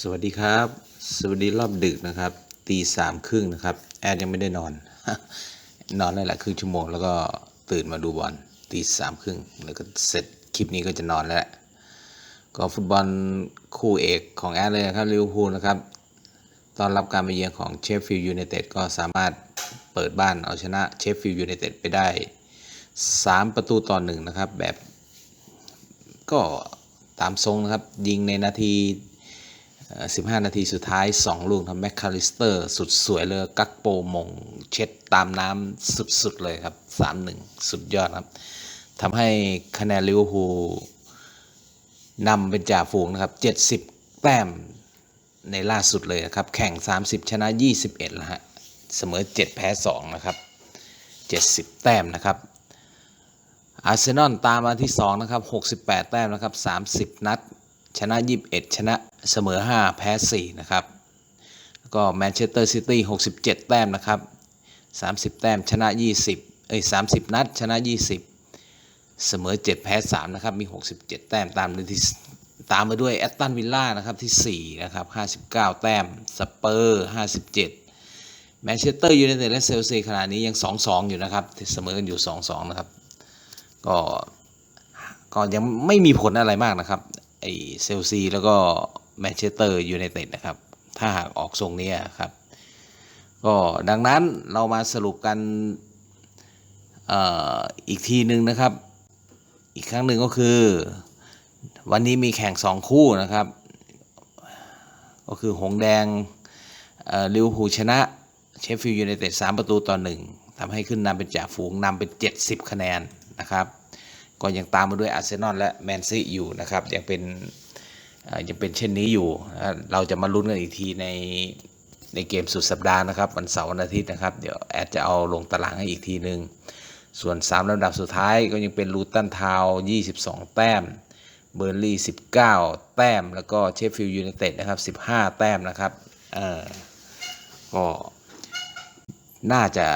สวัสดีครับ สวัสดีรอบดึกนะครับ ตีสามครึ่งนะครับ แอดยังไม่ได้นอน นอนได้แหละครึ่งชั่วโมง แล้วก็ตื่นมาดูบอลตีสามครึ่งแล้วก็เสร็จคลิปนี้ก็จะนอนแล้ว ก็ฟุตบอลคู่เอกของแอดเลยนะครับลิเวอร์พูลนะครับตอนรับการมาเยือนของเชฟฟิลด์ยูไนเต็ดก็สามารถเปิดบ้านเอาชนะเชฟฟิลด์ยูไนเต็ดไปได้ 3 ประตูต่อหนึ่งนะครับ แบบก็ตามทรงนะครับ ยิงในนาที 15 นาทีสุดท้าย 2 ลูกทำแมคคาลิสเตอร์ สุดสวยเลย กักโปมง เช็ดตามน้ำสุด ๆ เลยครับ 3-1 สุดยอดครับทำให้คะแนนลิเวอร์พูลนำเป็นจ่าฝูงนะครับ 70 แต้มในล่าสุดเลยนะครับ แข่ง 30 ชนะ 21แล้วฮะ เสมอ 7 แพ้ 2 นะครับ 70 แต้มนะครับ อาร์เซนอลตามมาที่ 2 นะครับ 68 แต้มนะครับ 30 นัด ชนะ 21 ชนะเสมอ 5 แพ้ 4 นะครับแล้วก็แมนเชสเตอร์ซิตี้ 67 แต้มนะครับ 30 แต้มชนะ 20 เอ้ย 30 นัด ชนะ 20 เสมอ 7 แพ้ 3 นะครับ มี 67 แต้มตามด้วยที่ตามมาด้วยแอตตันวิลล่านะครับที่ 4 นะครับ 59 แต้ม สเปอร์ 57 แมนเชสเตอร์ยูไนเต็ดและเซลซีขณะนี้ยัง 2-2 อยู่นะครับ เสมอกันอยู่ 2-2 นะครับ ก็ก็ยังไม่มีผลอะไรมากนะครับ ไอเซลซีแล้วก็แมนเชสเตอร์ยูไนเต็ดนะครับ ถ้าหากออกทรงนี้ครับ ก็ดังนั้นเรามาสรุปกันออีกทีหนึ่งนะครับ อีกครั้งหนึ่งก็คือ วันนี้มีแข่งสองคู่นะครับ ก็คือหงแดงลิเวอร์พูลชนะเชฟฟิลด์ยูไนเต็ดสามประตูต่อหนึ่งทำให้ขึ้นนำเป็นจ่าฝูงนำเป็น 70 คะแนนนะครับ ก็ยังตามมาด้วยอาร์เซนอลและแมนซีอยู่นะครับ ยังเป็นยังเป็นเช่นนี้อยู่ เราจะมาลุ้นกันอีกทีในในเกมสุดสัปดาห์นะครับ วันเสาร์วันอาทิตย์นะครับ เดี๋ยวแอดจะเอาลงตารางให้อีกทีหนึ่งส่วน 3ลำดับสุดท้ายก็ยังเป็นลูตันทาว22 แต้ม เบอร์ลี่ 19 แต้ม แล้วก็เชฟฟิลด์ยูไนเต็ดนะครับ 15 แต้มนะครับ เออก็น่าจะ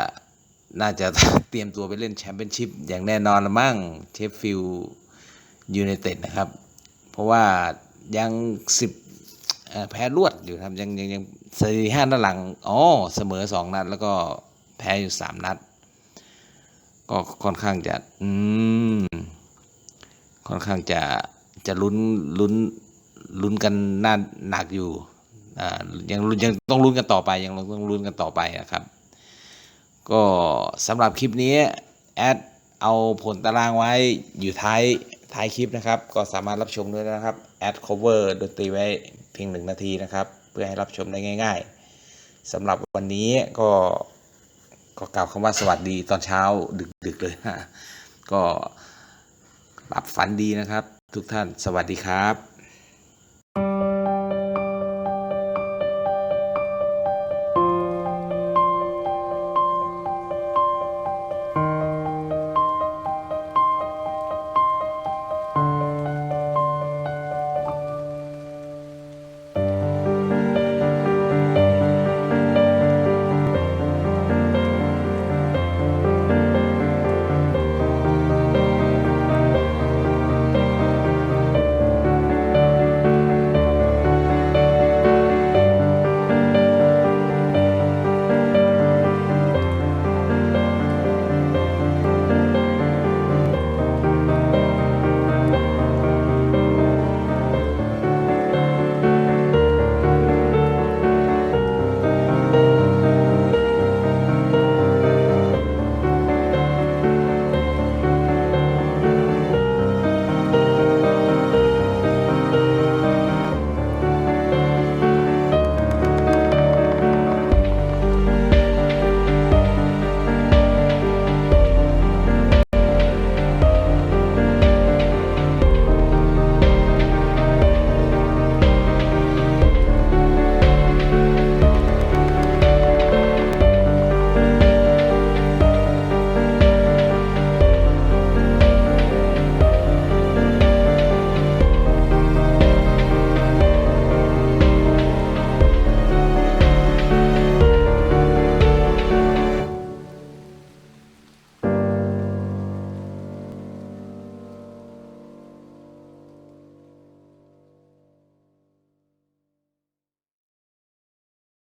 น่าจะเตรียมตัวไปเล่นแชมเปี้ยนชิพอย่างแน่นอนละมั้งเชฟฟิลด์ยูไนเต็ดนะครับ เพราะว่ายังสิบแพ้รวดอยู่ครับ ยังยังยังสี่ห้านัดหลังอ๋อเสมอสองนัด แล้วก็แพ้อยู่สามนัด ก็ค่อนข้างจะอืมค่อนข้างจะจะลุ้นลุ้นลุ้นกันน่าหนักอยู่อ่ายังลุ้นยังต้องลุ้นกันต่อไปยังต้องลุ้นกันต่อไปนะครับ ก็สำหรับคลิปนี้แอดเอาผลตารางไว้อยู่ท้ายท้ายคลิปนะครับ ก็สามารถรับชมด้วยนะครับแอด cover ดนตรีไว้เพียงหนึ่งนาทีนะครับ เพื่อให้รับชมได้ง่าย ๆสำหรับวันนี้ก็ก็กล่าวคำว่าสวัสดีตอนเช้าดึกๆเลยนะก็หลับฝันดีนะครับ ทุกท่านสวัสดีครับ